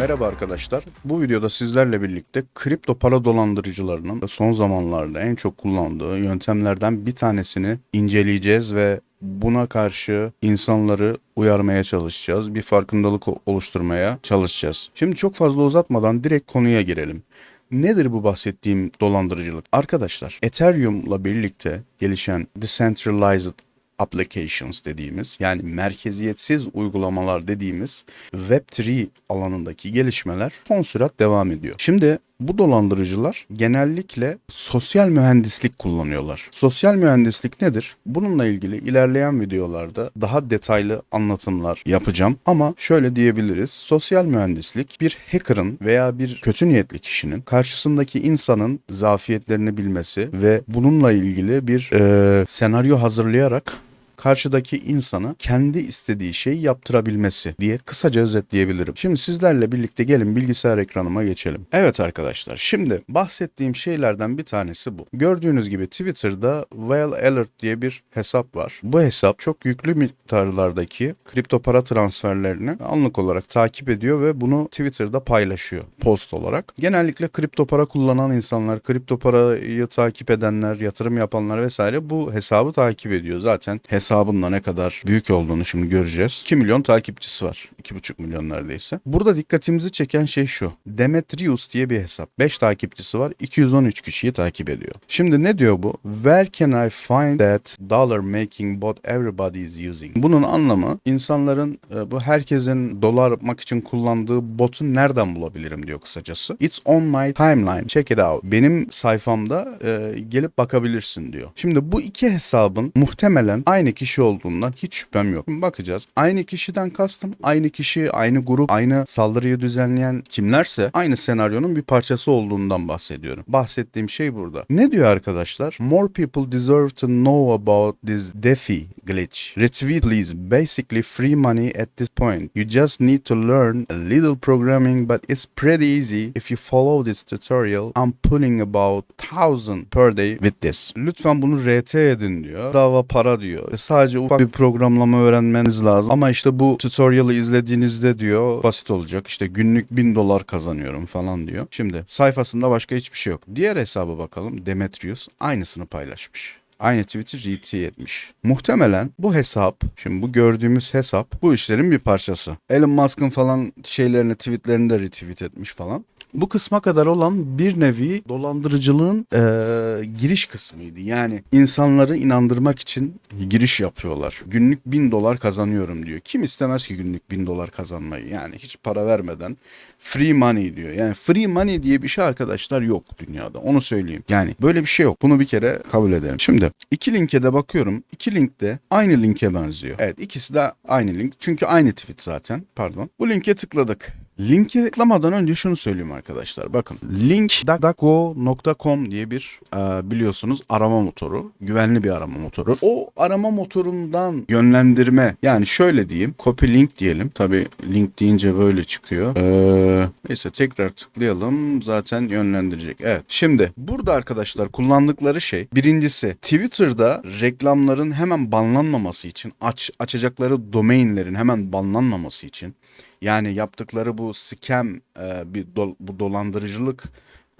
Merhaba arkadaşlar. Bu videoda sizlerle birlikte kripto para dolandırıcılarının son zamanlarda en çok kullandığı yöntemlerden bir tanesini inceleyeceğiz ve buna karşı insanları uyarmaya çalışacağız. Bir farkındalık oluşturmaya çalışacağız. Şimdi çok fazla uzatmadan direkt konuya girelim. Nedir bu bahsettiğim dolandırıcılık? Arkadaşlar, Ethereum'la birlikte gelişen decentralized applications dediğimiz yani merkeziyetsiz uygulamalar dediğimiz Web3 alanındaki gelişmeler son sürat devam ediyor. Şimdi bu dolandırıcılar genellikle sosyal mühendislik kullanıyorlar. Sosyal mühendislik nedir? Bununla ilgili ilerleyen videolarda daha detaylı anlatımlar yapacağım. Ama şöyle diyebiliriz. Sosyal mühendislik bir hacker'ın veya bir kötü niyetli kişinin karşısındaki insanın zafiyetlerini bilmesi ve bununla ilgili bir eee, senaryo hazırlayarak karşıdaki insana kendi istediği şeyi yaptırabilmesi diye kısaca özetleyebilirim. Şimdi sizlerle birlikte gelin bilgisayar ekranıma geçelim. Evet arkadaşlar şimdi bahsettiğim şeylerden bir tanesi bu. Gördüğünüz gibi Twitter'da Whale Alert diye bir hesap var. Bu hesap çok yüklü miktarlardaki kripto para transferlerini anlık olarak takip ediyor ve bunu Twitter'da paylaşıyor post olarak. Genellikle kripto para kullanan insanlar, kripto parayı takip edenler, yatırım yapanlar vesaire bu hesabı takip ediyor. Zaten hesabın da ne kadar büyük olduğunu şimdi göreceğiz. 2 milyon takipçisi var. 2,5 milyon neredeyse. Burada dikkatimizi çeken şey şu. Demetrius diye bir hesap. 5 takipçisi var. 213 kişiyi takip ediyor. Şimdi ne diyor bu? Where can I find that dollar making bot everybody is using? Bunun anlamı insanların e, bu herkesin dolar yapmak için kullandığı botu nereden bulabilirim diyor kısacası. It's on my timeline. Check it out. Benim sayfamda e, gelip bakabilirsin diyor. Şimdi bu iki hesabın muhtemelen aynı kişi olduğundan hiç şüphem yok. Şimdi bakacağız. Aynı kişiden kastım aynı kişi, aynı grup, aynı saldırıyı düzenleyen kimlerse aynı senaryonun bir parçası olduğundan bahsediyorum. Bahsettiğim şey burada. Ne diyor arkadaşlar? More people deserve to know about this DeFi glitch. Retweet please. Basically free money at this point. You just need to learn a little programming but it's pretty easy if you follow this tutorial. I'm pulling about 1000 per day with this. Lütfen bunu RT edin diyor. Dava para diyor. Sadece ufak bir programlama öğrenmeniz lazım. Ama işte bu tutorial'ı izlediğinizde diyor basit olacak. İşte günlük 1000 dolar kazanıyorum falan diyor. Şimdi sayfasında başka hiçbir şey yok. Diğer hesaba bakalım. Demetrius aynısını paylaşmış. Aynı tweet'i retweet etmiş. Muhtemelen bu hesap, şimdi bu gördüğümüz hesap bu işlerin bir parçası. Elon Musk'ın falan şeylerini, tweetlerini de retweet etmiş falan. Bu kısma kadar olan bir nevi dolandırıcılığın eee, giriş kısmıydı. Yani insanları inandırmak için giriş yapıyorlar. Günlük bin dolar kazanıyorum diyor. Kim istemez ki günlük bin dolar kazanmayı? Yani hiç para vermeden free money diyor. Yani free money diye bir şey arkadaşlar yok dünyada. Onu söyleyeyim. Yani böyle bir şey yok. Bunu bir kere kabul edelim. Şimdi iki linke de bakıyorum. İki link de aynı linke benziyor. Evet ikisi de aynı link. Çünkü aynı tweet zaten. Pardon. Bu linke tıkladık. Linke tıklamadan önce şunu söyleyeyim arkadaşlar. Bakın link.go.com diye bir e, biliyorsunuz arama motoru. Güvenli bir arama motoru. O arama motorundan yönlendirme yani şöyle diyeyim. Copy link diyelim. Tabi link deyince böyle çıkıyor. Ee, neyse tekrar tıklayalım. Zaten yönlendirecek. Evet. Şimdi burada arkadaşlar kullandıkları şey birincisi Twitter'da reklamların hemen banlanmaması için aç açacakları domainlerin hemen banlanmaması için yani yaptıkları bu scam e, bir dol- bu dolandırıcılık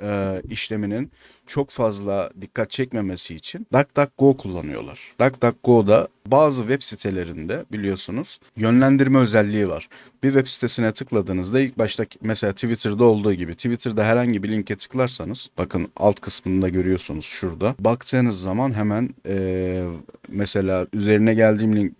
e, işleminin çok fazla dikkat çekmemesi için DuckDuckGo kullanıyorlar. DuckDuckGo'da bazı web sitelerinde biliyorsunuz yönlendirme özelliği var. Bir web sitesine tıkladığınızda ilk başta mesela Twitter'da olduğu gibi Twitter'da herhangi bir linke tıklarsanız bakın alt kısmında görüyorsunuz şurada. Baktığınız zaman hemen e, mesela üzerine geldiğim link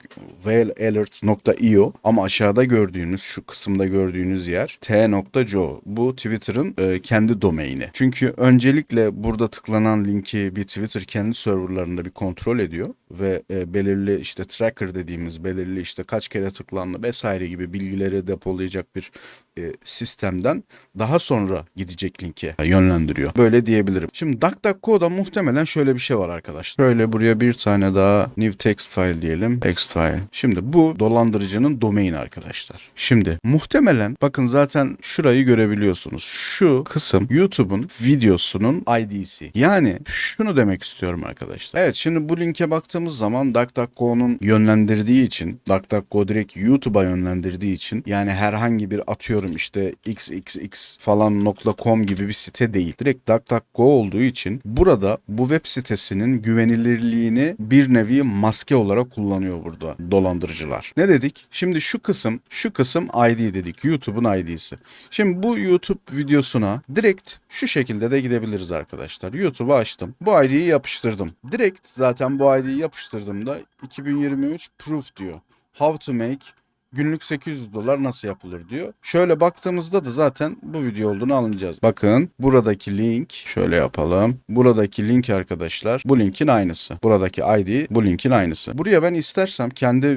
whalealert.io ama aşağıda gördüğünüz şu kısımda gördüğünüz yer t.co. Bu Twitter'ın e, kendi domaini. Çünkü öncelikle burada tıklanan linki bir Twitter kendi serverlarında bir kontrol ediyor ve e, belirli işte tracker dediğimiz belirli işte kaç kere tıklandı vesaire gibi bilgileri depolayacak bir e, sistemden daha sonra gidecek linke yönlendiriyor. Böyle diyebilirim. Şimdi DuckDuckGo'da muhtemelen şöyle bir şey var arkadaşlar. Şöyle buraya bir tane daha new text file diyelim. Text file. Şimdi bu dolandırıcının domain arkadaşlar. Şimdi muhtemelen bakın zaten şurayı görebiliyorsunuz. Şu kısım YouTube'un videosunun. ID'si. Yani şunu demek istiyorum arkadaşlar. Evet şimdi bu linke baktığımız zaman DuckDuckGo'nun yönlendirdiği için DuckDuckGo direkt YouTube'a yönlendirdiği için yani herhangi bir atıyorum işte xxx falan .com gibi bir site değil. Direkt DuckDuckGo olduğu için burada bu web sitesinin güvenilirliğini bir nevi maske olarak kullanıyor burada dolandırıcılar. Ne dedik? Şimdi şu kısım, şu kısım ID dedik. YouTube'un ID'si. Şimdi bu YouTube videosuna direkt şu şekilde de gidebiliriz arkadaşlar. YouTube'u açtım. Bu ID'yi yapıştırdım. Direkt zaten bu ID'yi yapıştırdığımda 2023 proof diyor. How to make günlük 800 dolar nasıl yapılır diyor. Şöyle baktığımızda da zaten bu video olduğunu anlayacağız. Bakın buradaki link şöyle yapalım. Buradaki link arkadaşlar bu linkin aynısı. Buradaki ID bu linkin aynısı. Buraya ben istersem kendi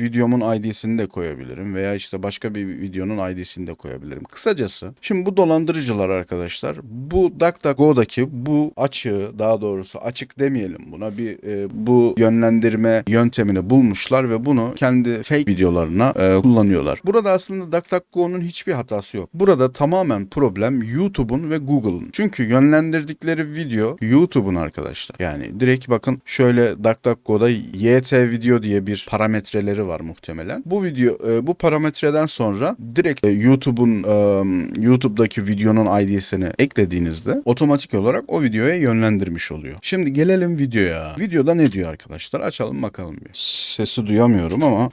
videomun ID'sini de koyabilirim veya işte başka bir videonun ID'sini de koyabilirim. Kısacası şimdi bu dolandırıcılar arkadaşlar bu DuckDuckGo'daki bu açığı daha doğrusu açık demeyelim buna bir e, bu yönlendirme yöntemini bulmuşlar ve bunu kendi fake videolarına e, kullanıyorlar. Burada aslında DuckDuckGo'nun hiçbir hatası yok. Burada tamamen problem YouTube'un ve Google'ın. Çünkü yönlendirdikleri video YouTube'un arkadaşlar. Yani direkt bakın şöyle DuckDuckGo'da YT video diye bir parametreleri var muhtemelen. Bu video e, bu parametreden sonra direkt e, YouTube'un e, YouTube'daki videonun ID'sini eklediğinizde otomatik olarak o videoya yönlendirmiş oluyor. Şimdi gelelim videoya. Videoda ne diyor arkadaşlar? Açalım bakalım bir. Sesi duyamıyorum ama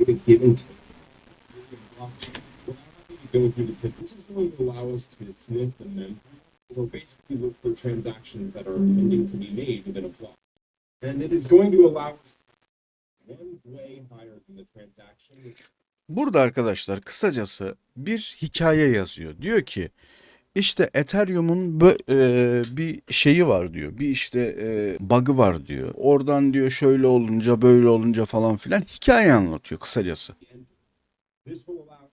go through the. This is going to allow us to sniff and then or basically look for transactions that are pending to be made within a block. And it is going to allow one way higher than the transaction. Burada arkadaşlar kısacası bir hikaye yazıyor. Diyor ki işte Ethereum'un e, bir şeyi var diyor. Bir işte e, bug'ı var diyor. Oradan diyor şöyle olunca böyle olunca falan filan hikaye anlatıyor kısacası. This will allow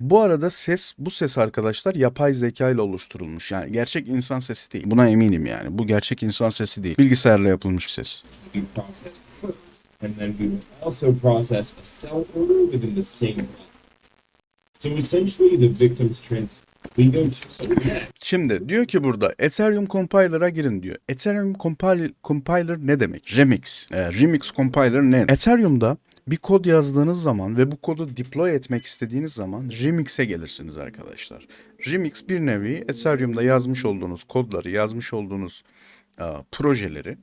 Bu arada ses bu ses arkadaşlar yapay zeka ile oluşturulmuş. Yani gerçek insan sesi değil. Buna eminim yani. Bu gerçek insan sesi değil. Bilgisayarla yapılmış bir ses. Şimdi diyor ki burada Ethereum Compiler'a girin diyor. Ethereum Compile, Compiler ne demek? Remix. E, Remix Compiler ne? Ethereum'da bir kod yazdığınız zaman ve bu kodu deploy etmek istediğiniz zaman Remix'e gelirsiniz arkadaşlar. Remix bir nevi Ethereum'da yazmış olduğunuz kodları, yazmış olduğunuz e, projeleri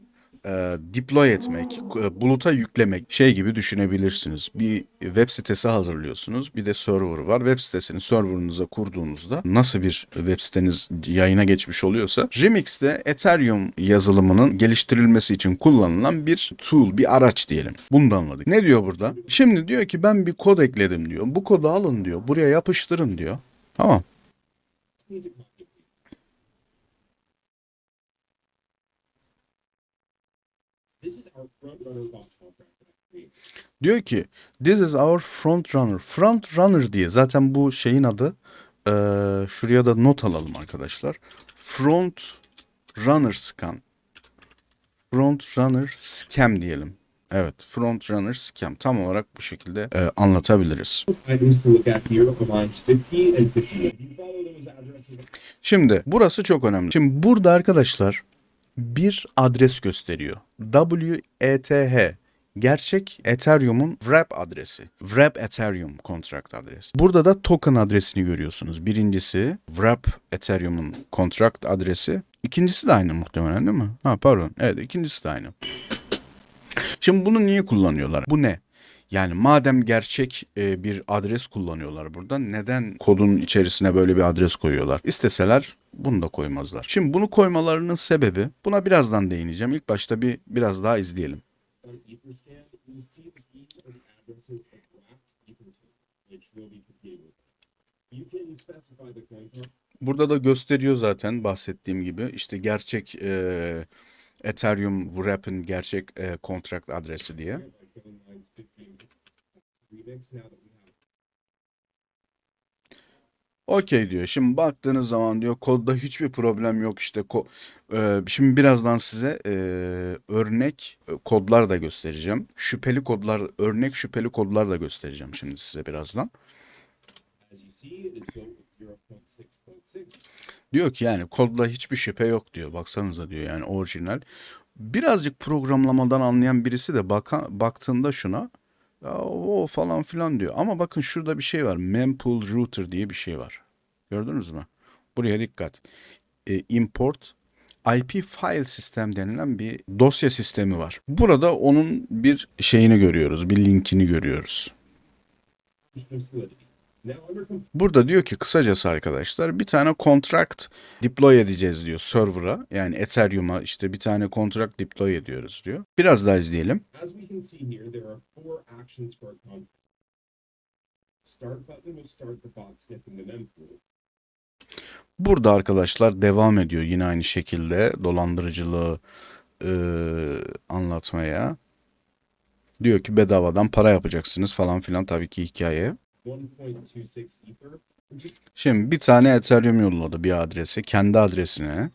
e, deploy etmek, e, buluta yüklemek şey gibi düşünebilirsiniz. Bir web sitesi hazırlıyorsunuz. Bir de server var. Web sitesini serverınıza kurduğunuzda nasıl bir web siteniz yayına geçmiş oluyorsa Remix de Ethereum yazılımının geliştirilmesi için kullanılan bir tool, bir araç diyelim. Bunu da anladık. Ne diyor burada? Şimdi diyor ki ben bir kod ekledim diyor. Bu kodu alın diyor. Buraya yapıştırın diyor. Tamam. Diyor ki this is our front runner. Front runner diye zaten bu şeyin adı. Ee, şuraya da not alalım arkadaşlar. Front runner scan. Front runner scam diyelim. Evet, front runner scam. Tam olarak bu şekilde e, anlatabiliriz. Items to look at here are lines 50 and 51. If you follow those addresses, Şimdi burası çok önemli. Şimdi burada arkadaşlar bir adres gösteriyor. WETH gerçek Ethereum'un wrap adresi. Wrap Ethereum contract adresi. Burada da token adresini görüyorsunuz. Birincisi wrap Ethereum'un contract adresi. İkincisi de aynı muhtemelen değil mi? Ha pardon. Evet ikincisi de aynı. Şimdi bunu niye kullanıyorlar? Bu ne? Yani madem gerçek e, bir adres kullanıyorlar burada neden kodun içerisine böyle bir adres koyuyorlar? İsteseler bunu da koymazlar. Şimdi bunu koymalarının sebebi buna birazdan değineceğim. İlk başta bir biraz daha izleyelim. Burada da gösteriyor zaten bahsettiğim gibi işte gerçek e, Ethereum Wrap'ın gerçek e, contract adresi diye. 51. Remix now that we have Okey diyor. Şimdi baktığınız zaman diyor kodda hiçbir problem yok işte. Ko- Ee, şimdi birazdan size e, örnek e, kodlar da göstereceğim. Şüpheli kodlar, örnek şüpheli kodlar da göstereceğim şimdi size birazdan. As you see, it is built with 0.6 1.6. Diyor ki yani kodda hiçbir şüphe yok diyor. Baksanıza diyor yani orijinal. Birazcık programlamadan anlayan birisi de baka, baktığında şuna ya o falan filan diyor. Ama bakın şurada bir şey var. Mempool router diye bir şey var. Gördünüz mü? Buraya dikkat. E, import IP file sistem denilen bir dosya sistemi var. Burada onun bir şeyini görüyoruz. Bir linkini görüyoruz. Burada diyor ki kısacası arkadaşlar bir tane contract deploy edeceğiz diyor server'a. Yani Ethereum'a işte bir tane contract deploy ediyoruz diyor. Biraz daha izleyelim. Burada arkadaşlar devam ediyor yine aynı şekilde dolandırıcılığı eee, anlatmaya. Diyor ki bedavadan para yapacaksınız falan filan tabii ki hikaye. 1.26 ether, which is Şimdi bir tane Ethereum yolladı bir adrese kendi adresine.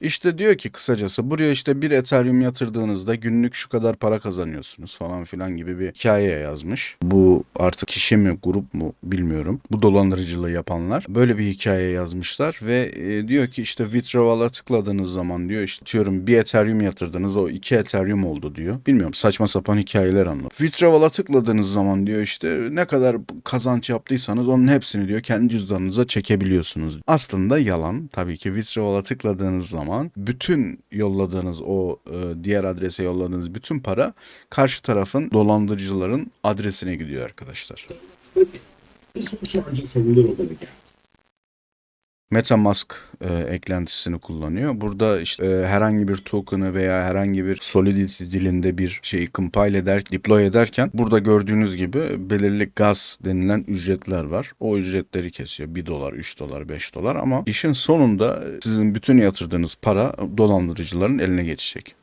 İşte diyor ki kısacası buraya işte bir Ethereum yatırdığınızda günlük şu kadar para kazanıyorsunuz falan filan gibi bir hikaye yazmış. Bu artık kişi mi grup mu bilmiyorum. Bu dolandırıcılığı yapanlar böyle bir hikaye yazmışlar ve e, diyor ki işte withdrawal'a tıkladığınız zaman diyor işte diyorum bir Ethereum yatırdınız o iki Ethereum oldu diyor. Bilmiyorum saçma sapan hikayeler anlat. Withdrawal'a tıkladığınız zaman diyor işte ne kadar kazanç yaptıysanız onun hepsini diyor kendi cüzdanınıza çekebiliyorsunuz. Aslında yalan. Tabii ki withdrawal'a tıkladığınız zaman bütün yolladığınız o e, diğer adrese yolladığınız bütün para karşı tarafın dolandırıcıların adresine gidiyor arkadaşlar. So let's click it. This will charge us a little bit of gas. MetaMask e, eklentisini kullanıyor. Burada işte e, herhangi bir token'ı veya herhangi bir Solidity dilinde bir şeyi compile eder, deploy ederken burada gördüğünüz gibi belirli gas denilen ücretler var. O ücretleri kesiyor. 1 dolar, 3 dolar, 5 dolar ama işin sonunda sizin bütün yatırdığınız para dolandırıcıların eline geçecek.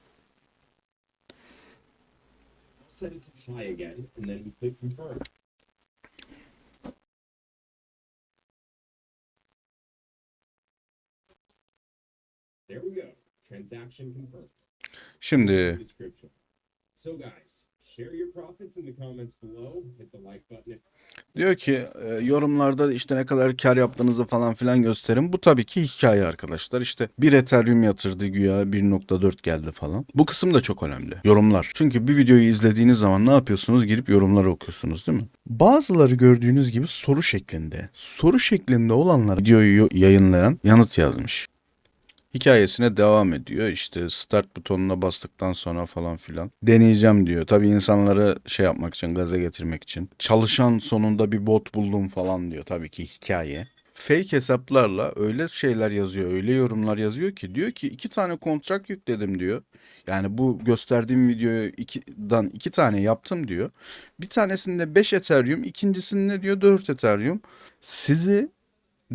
İf Diyor ki e, yorumlarda işte ne kadar kar yaptığınızı falan filan gösterin. Bu tabii ki hikaye arkadaşlar. İşte bir Ethereum yatırdı güya 1.4 geldi falan. Bu kısım da çok önemli. Yorumlar. Çünkü bir videoyu izlediğiniz zaman ne yapıyorsunuz? Girip yorumları okuyorsunuz değil mi? Bazıları gördüğünüz gibi soru şeklinde. Soru şeklinde olanlar videoyu yayınlayan yanıt yazmış. Hikayesine devam ediyor. İşte start butonuna bastıktan sonra falan filan. Deneyeceğim diyor. Tabii insanları şey yapmak için, gaza getirmek için. Çalışan sonunda bir bot buldum falan diyor. Tabii ki hikaye. Fake hesaplarla öyle şeyler yazıyor, öyle yorumlar yazıyor ki diyor ki iki tane kontrat yükledim diyor. Yani bu gösterdiğim videoyu ikiden iki tane yaptım diyor. Bir tanesinde 5 Ethereum, ikincisinde diyor 4 Ethereum. Sizi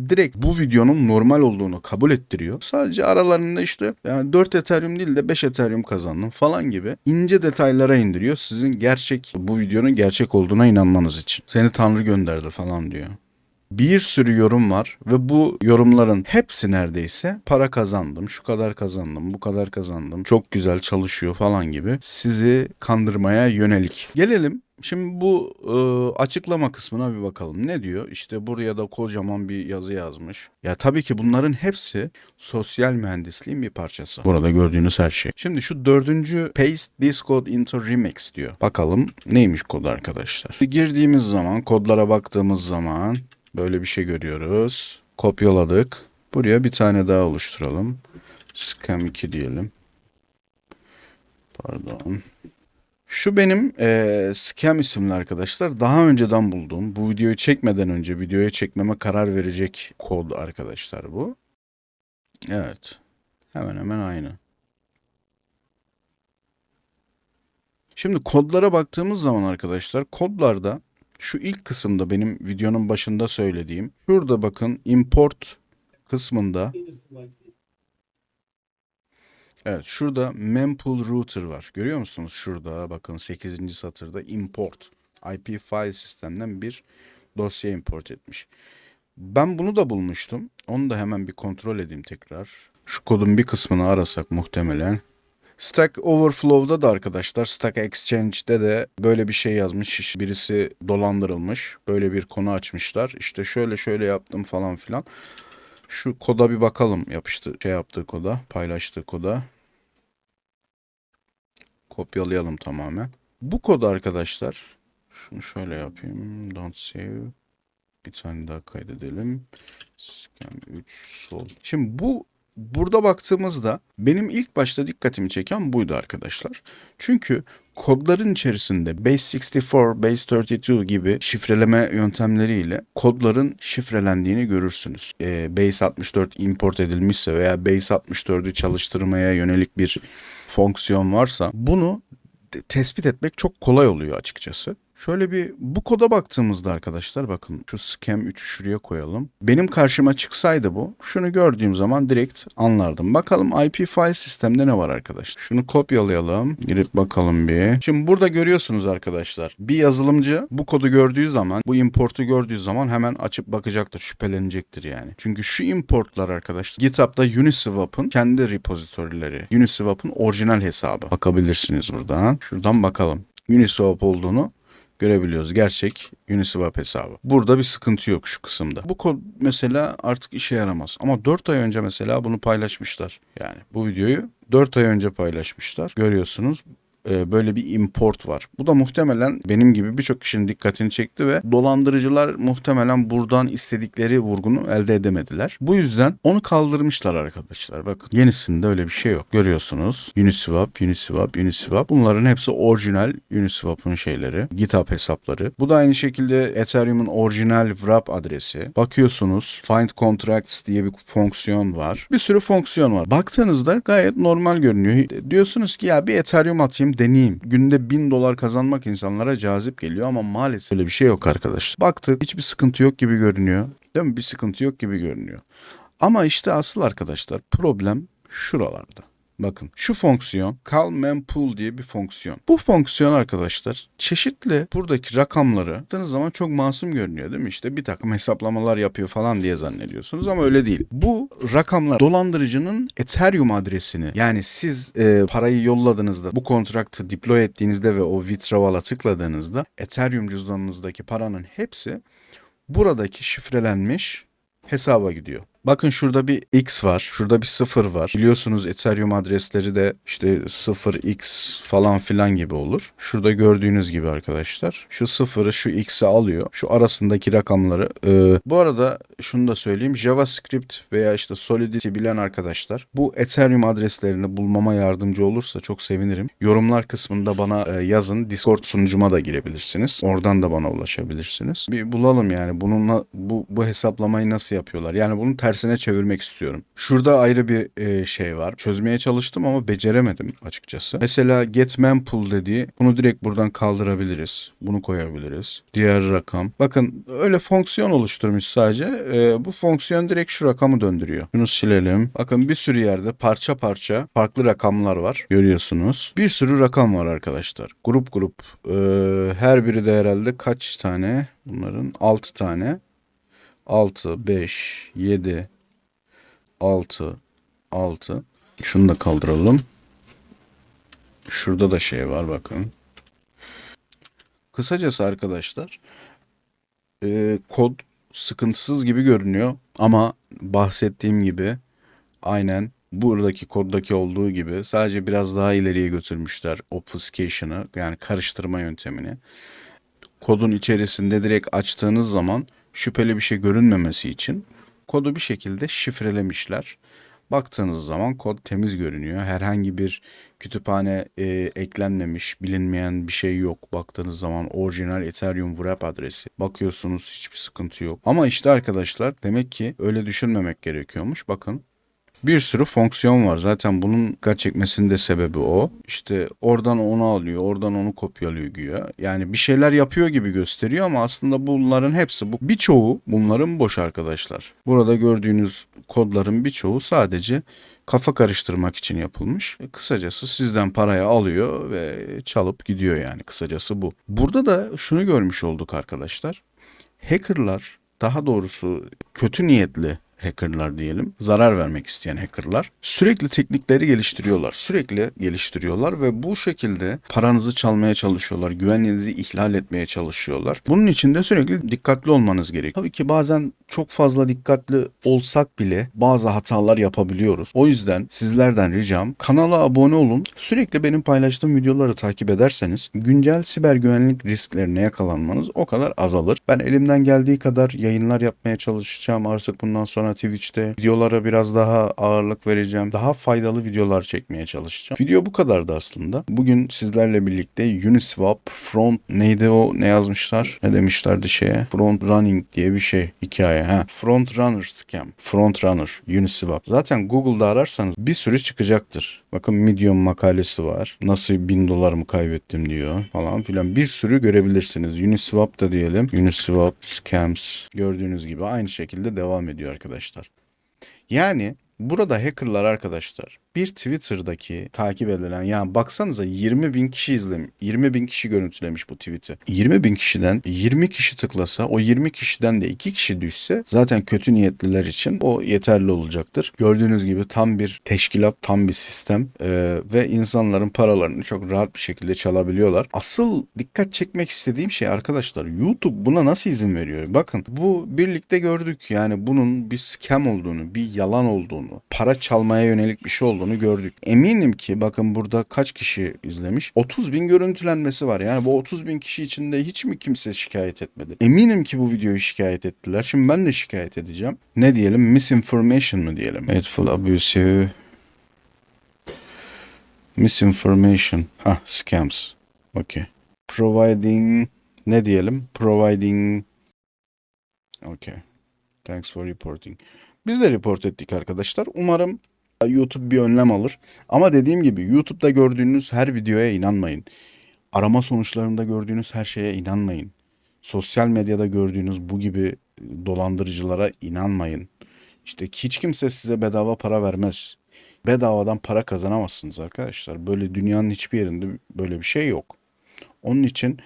direkt bu videonun normal olduğunu kabul ettiriyor. Sadece aralarında işte yani 4 Ethereum değil de 5 Ethereum kazandım falan gibi ince detaylara indiriyor. Sizin gerçek bu videonun gerçek olduğuna inanmanız için. Seni Tanrı gönderdi falan diyor. Bir sürü yorum var ve bu yorumların hepsi neredeyse para kazandım, şu kadar kazandım, bu kadar kazandım, çok güzel çalışıyor falan gibi sizi kandırmaya yönelik. Gelelim Şimdi bu e, açıklama kısmına bir bakalım. Ne diyor? İşte buraya da kocaman bir yazı yazmış. Ya tabii ki bunların hepsi sosyal mühendisliğin bir parçası. Burada gördüğünüz her şey. Şimdi şu dördüncü paste this code into remix diyor. Bakalım neymiş kod arkadaşlar. Girdiğimiz zaman kodlara baktığımız zaman böyle bir şey görüyoruz. Kopyaladık. Buraya bir tane daha oluşturalım. Scam 2 diyelim. Pardon. Şu benim eee scam isimli arkadaşlar. Daha önceden bulduğum, bu videoyu çekmeden önce videoya çekmeme karar verecek kod arkadaşlar bu. Evet. Hemen hemen aynı. Şimdi kodlara baktığımız zaman arkadaşlar kodlarda şu ilk kısımda benim videonun başında söylediğim şurada bakın import kısmında need to select it. Evet şurada mempool router var. Görüyor musunuz? Şurada bakın 8. satırda import. IP file sistemden bir dosya import etmiş. Ben bunu da bulmuştum. Onu da hemen bir kontrol edeyim tekrar. Şu kodun bir kısmını arasak muhtemelen. Stack Overflow'da da arkadaşlar Stack Exchange'de de böyle bir şey yazmış. Birisi dolandırılmış. Böyle bir konu açmışlar. İşte şöyle şöyle yaptım falan filan. Şu koda bir bakalım yapıştı şey yaptığı koda, paylaştığı koda. Kopyalayalım tamamen. Bu kodu arkadaşlar şunu şöyle yapayım. Don't save. Bir tane daha kaydedelim. Scam 3 sol. Şimdi bu burada baktığımızda benim ilk başta dikkatimi çeken buydu arkadaşlar. Çünkü kodların içerisinde base 64, base 32 gibi şifreleme yöntemleriyle kodların şifrelendiğini görürsünüz. Ee, base 64 import edilmişse veya base 64'ü çalıştırmaya yönelik bir fonksiyon varsa bunu te- tespit etmek çok kolay oluyor açıkçası. Şöyle bir bu koda baktığımızda arkadaşlar bakın şu scam 3'ü şuraya koyalım. Benim karşıma çıksaydı bu şunu gördüğüm zaman direkt anlardım. Bakalım IP file sistemde ne var arkadaşlar. Şunu kopyalayalım. Girip bakalım bir. Şimdi burada görüyorsunuz arkadaşlar. Bir yazılımcı bu kodu gördüğü zaman bu importu gördüğü zaman hemen açıp bakacaktır. Şüphelenecektir yani. Çünkü şu importlar arkadaşlar GitHub'da Uniswap'ın kendi repozitorileri. Uniswap'ın orijinal hesabı. Bakabilirsiniz buradan. Şuradan bakalım. Uniswap olduğunu görebiliyoruz. Gerçek Uniswap hesabı. Burada bir sıkıntı yok şu kısımda. Bu kod mesela artık işe yaramaz. Ama 4 ay önce mesela bunu paylaşmışlar. Yani bu videoyu 4 ay önce paylaşmışlar. Görüyorsunuz böyle bir import var. Bu da muhtemelen benim gibi birçok kişinin dikkatini çekti ve dolandırıcılar muhtemelen buradan istedikleri vurgunu elde edemediler. Bu yüzden onu kaldırmışlar arkadaşlar. Bakın yenisinde öyle bir şey yok. Görüyorsunuz Uniswap, Uniswap, Uniswap. Bunların hepsi orijinal Uniswap'ın şeyleri. GitHub hesapları. Bu da aynı şekilde Ethereum'un orijinal wrap adresi. Bakıyorsunuz Find Contracts diye bir fonksiyon var. Bir sürü fonksiyon var. Baktığınızda gayet normal görünüyor. Diyorsunuz ki ya bir Ethereum atayım deneyeyim. Günde 1000 dolar kazanmak insanlara cazip geliyor ama maalesef öyle bir şey yok arkadaşlar. Baktık hiçbir sıkıntı yok gibi görünüyor. Değil mi? Bir sıkıntı yok gibi görünüyor. Ama işte asıl arkadaşlar problem şuralarda. Bakın şu fonksiyon call mempool diye bir fonksiyon. Bu fonksiyon arkadaşlar çeşitli buradaki rakamları baktığınız zaman çok masum görünüyor değil mi? İşte bir takım hesaplamalar yapıyor falan diye zannediyorsunuz ama öyle değil. Bu rakamlar dolandırıcının Ethereum adresini yani siz e, parayı yolladığınızda bu kontraktı deploy ettiğinizde ve o withdrawal'a tıkladığınızda Ethereum cüzdanınızdaki paranın hepsi buradaki şifrelenmiş hesaba gidiyor. Bakın şurada bir X var. Şurada bir 0 var. Biliyorsunuz Ethereum adresleri de işte 0x falan filan gibi olur. Şurada gördüğünüz gibi arkadaşlar. Şu 0'ı şu X'i alıyor. Şu arasındaki rakamları. Ee, bu arada şunu da söyleyeyim. JavaScript veya işte Solidity bilen arkadaşlar bu Ethereum adreslerini bulmama yardımcı olursa çok sevinirim. Yorumlar kısmında bana e, yazın. Discord sunucuma da girebilirsiniz. Oradan da bana ulaşabilirsiniz. Bir bulalım yani bununla bu bu hesaplamayı nasıl yapıyorlar? Yani bunun tersine çevirmek istiyorum. Şurada ayrı bir e, şey var. Çözmeye çalıştım ama beceremedim açıkçası. Mesela get mempool dediği bunu direkt buradan kaldırabiliriz. Bunu koyabiliriz. Diğer rakam. Bakın öyle fonksiyon oluşturmuş sadece. E, bu fonksiyon direkt şu rakamı döndürüyor. Bunu silelim. Bakın bir sürü yerde parça parça farklı rakamlar var. Görüyorsunuz. Bir sürü rakam var arkadaşlar. Grup grup. E, her biri de herhalde kaç tane? Bunların 6 tane. 6, 5, 7, 6, 6. Şunu da kaldıralım. Şurada da şey var bakın. Kısacası arkadaşlar e, kod sıkıntısız gibi görünüyor ama bahsettiğim gibi aynen buradaki koddaki olduğu gibi sadece biraz daha ileriye götürmüşler obfuscation'ı yani karıştırma yöntemini. Kodun içerisinde direkt açtığınız zaman şüpheli bir şey görünmemesi için kodu bir şekilde şifrelemişler. Baktığınız zaman kod temiz görünüyor. Herhangi bir kütüphane e, eklenmemiş, bilinmeyen bir şey yok. Baktığınız zaman orijinal Ethereum wrap adresi. Bakıyorsunuz hiçbir sıkıntı yok. Ama işte arkadaşlar demek ki öyle düşünmemek gerekiyormuş. Bakın bir sürü fonksiyon var. Zaten bunun dikkat çekmesinin de sebebi o. İşte oradan onu alıyor, oradan onu kopyalıyor güya. Yani bir şeyler yapıyor gibi gösteriyor ama aslında bunların hepsi bu. Birçoğu bunların boş arkadaşlar. Burada gördüğünüz kodların birçoğu sadece kafa karıştırmak için yapılmış. E, Kısacası sizden parayı alıyor ve çalıp gidiyor yani kısacası bu. Burada da şunu görmüş olduk arkadaşlar. Hackerlar daha doğrusu kötü niyetli hackerlar diyelim. Zarar vermek isteyen hackerlar. Sürekli teknikleri geliştiriyorlar. Sürekli geliştiriyorlar ve bu şekilde paranızı çalmaya çalışıyorlar. Güvenliğinizi ihlal etmeye çalışıyorlar. Bunun için de sürekli dikkatli olmanız gerekiyor. Tabii ki bazen çok fazla dikkatli olsak bile bazı hatalar yapabiliyoruz. O yüzden sizlerden ricam kanala abone olun. Sürekli benim paylaştığım videoları takip ederseniz güncel siber güvenlik risklerine yakalanmanız o kadar azalır. Ben elimden geldiği kadar yayınlar yapmaya çalışacağım. Artık bundan sonra Twitch'te videolara biraz daha ağırlık vereceğim. Daha faydalı videolar çekmeye çalışacağım. Video bu kadardı aslında. Bugün sizlerle birlikte Uniswap Front neydi o ne yazmışlar? Ne demişlerdi şeye? Front Running diye bir şey hikaye. Ha. Front Runner Scam. Front Runner Uniswap. Zaten Google'da ararsanız bir sürü çıkacaktır. Bakın Medium makalesi var. Nasıl bin dolar mı kaybettim diyor falan filan. Bir sürü görebilirsiniz. Uniswap da diyelim. Uniswap scams gördüğünüz gibi aynı şekilde devam ediyor arkadaşlar. Yani burada hackerlar arkadaşlar bir Twitter'daki takip edilen yani baksanıza 20 bin kişi izlemiş 20 bin kişi görüntülemiş bu tweet'i. 20 bin kişiden 20 kişi tıklasa o 20 kişiden de 2 kişi düşse zaten kötü niyetliler için o yeterli olacaktır. Gördüğünüz gibi tam bir teşkilat tam bir sistem Ee, ve insanların paralarını çok rahat bir şekilde çalabiliyorlar. Asıl dikkat çekmek istediğim şey arkadaşlar YouTube buna nasıl izin veriyor? Bakın bu birlikte gördük yani bunun bir scam olduğunu bir yalan olduğunu para çalmaya yönelik bir şey olduğunu gördük. Eminim ki bakın burada kaç kişi izlemiş? 30 bin görüntülenmesi var. Yani bu 30 bin kişi içinde hiç mi kimse şikayet etmedi? Eminim ki bu videoyu şikayet ettiler. Şimdi ben de şikayet edeceğim. Ne diyelim? Misinformation mı diyelim? Hateful, abusive, misinformation. Ha, scams. Okay. Providing ne diyelim? Providing Okay. Thanks for reporting. Biz de report ettik arkadaşlar. Umarım YouTube bir önlem alır. Ama dediğim gibi YouTube'da gördüğünüz her videoya inanmayın. Arama sonuçlarında gördüğünüz her şeye inanmayın. Sosyal medyada gördüğünüz bu gibi dolandırıcılara inanmayın. İşte hiç kimse size bedava para vermez. Bedavadan para kazanamazsınız arkadaşlar. Böyle dünyanın hiçbir yerinde böyle bir şey yok. Onun için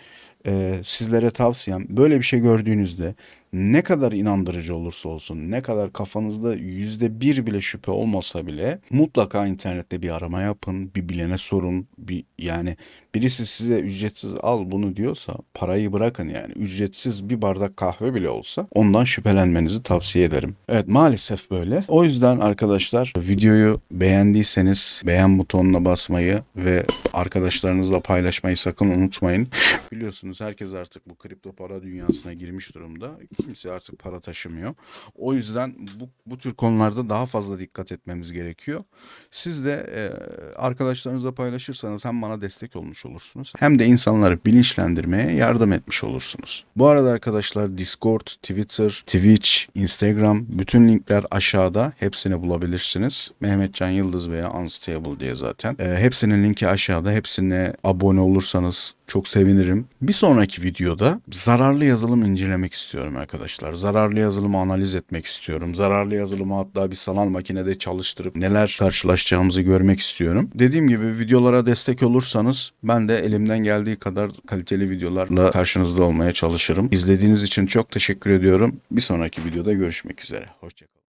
e, sizlere tavsiyem böyle bir şey gördüğünüzde ne kadar inandırıcı olursa olsun, ne kadar kafanızda yüzde bir bile şüphe olmasa bile mutlaka internette bir arama yapın, bir bilene sorun, bir yani birisi size ücretsiz al bunu diyorsa parayı bırakın yani ücretsiz bir bardak kahve bile olsa ondan şüphelenmenizi tavsiye ederim. Evet maalesef böyle. O yüzden arkadaşlar videoyu beğendiyseniz beğen butonuna basmayı ve arkadaşlarınızla paylaşmayı sakın unutmayın. Biliyorsunuz herkes artık bu kripto para dünyasına girmiş durumda. Kimse artık para taşımıyor. O yüzden bu, bu tür konularda daha fazla dikkat etmemiz gerekiyor. Siz de e, arkadaşlarınızla paylaşırsanız hem bana destek olmuş olursunuz hem de insanları bilinçlendirmeye yardım etmiş olursunuz. Bu arada arkadaşlar Discord, Twitter, Twitch, Instagram bütün linkler aşağıda. Hepsini bulabilirsiniz. Mehmetcan Yıldız veya Unstable diye zaten. E, hepsinin linki aşağıda. Hepsine abone olursanız çok sevinirim. Bir sonraki videoda zararlı yazılım incelemek istiyorum arkadaşlar. Zararlı yazılımı analiz etmek istiyorum. Zararlı yazılımı hatta bir sanal makinede çalıştırıp neler karşılaşacağımızı görmek istiyorum. Dediğim gibi videolara destek olursanız ben de elimden geldiği kadar kaliteli videolarla karşınızda olmaya çalışırım. İzlediğiniz için çok teşekkür ediyorum. Bir sonraki videoda görüşmek üzere. Hoşçakalın.